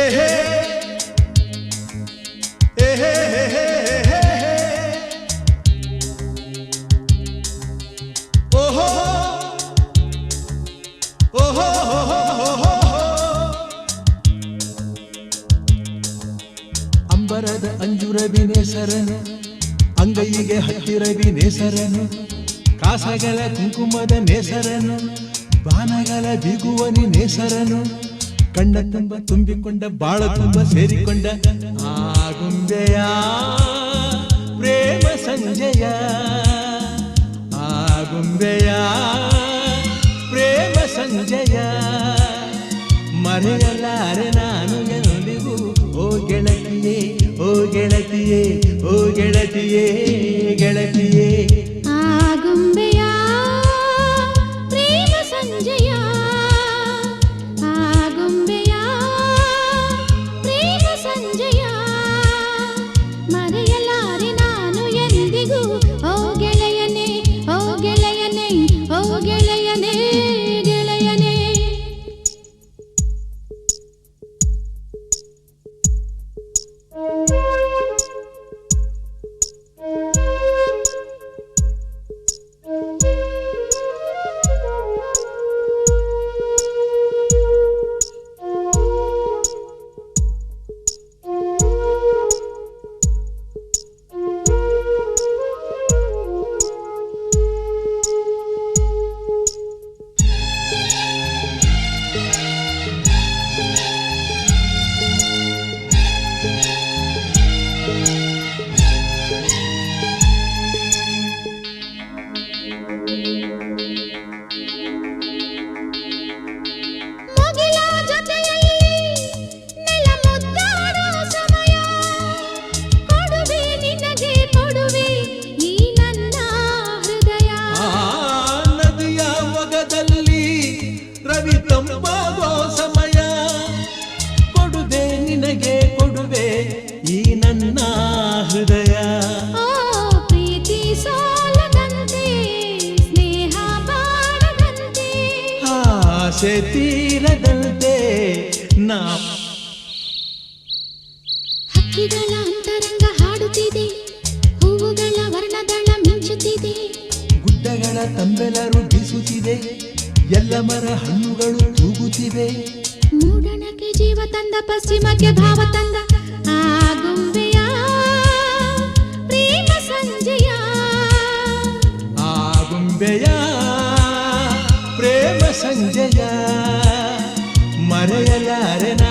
ಏಹೇ ಏಹೇ ಓಹೋ ಓಹೋ ಅಂಬರದ ಅಂಜುರವಿ ನೇಸರನು ಅಂಗೈಗೆ ಹತ್ತಿರವಿ ನೇಸರನು ಕಾಸಗಳ ಕುಂಕುಮದ ನೇಸರನು, ಬಾನಗಳ ಬಿಗುವನಿ ನೇಸರನು ಕಣ್ಣ ತುಂಬ ತುಂಬಿಕೊಂಡ, ಬಾಳ ತುಂಬ ಸೇರಿಕೊಂಡ ಆಗುಂಬೆಯ ಪ್ರೇಮ ಸಂಜಯ ಆಗುಂಬೆಯ ಪ್ರೇಮ ಸಂಜಯ. ಮರೆಯಲಾರೆ ನಾನು ಎಂದಿಗೂ ಓ ಗೆಳತಿಯೇ ಓ ಗೆಳತಿಯೇ ಓ ಗೆಳತಿಯೇ ಗೆಳತಿಯೇ. ನಿನಗೆ ಕೊಡುವೆ ಈ ನನ್ನ ಹೃದಯ. ಪ್ರೀತಿ ಸೋಲದಂತೆ ಸ್ನೇಹ ಬಾರದಂತೆ ಆಸೆ ತೀರದಂತೆ ನಾ ಹಕ್ಕಿಗಳ ಅಂತರಂಗ ಹಾಡುತ್ತಿದೆ ಹೂವುಗಳ ವರ್ಣದಳ ಮಿಂಚುತ್ತಿದೆ. ಗುಡ್ಡಗಳ ತಂಬೆಲ ಬೀಸುತ್ತಿದೆ ಎಲ್ಲ ಮರ ಹಣ್ಣುಗಳು ತೂಗುತ್ತಿವೆ ಮೂಡಣಕ್ಕೆ ಜೀವ ತಂದ ಪಶ್ಚಿಮಕ್ಕೆ ಭಾವ ತಂದ ಆಗುಂಬೆಯ ಪ್ರೇಮ ಸಂಜಯ. ಆಗುಂಬೆಯ ಪ್ರೇಮ ಸಂಜಯ. ಮರೆಯಲಾರೆ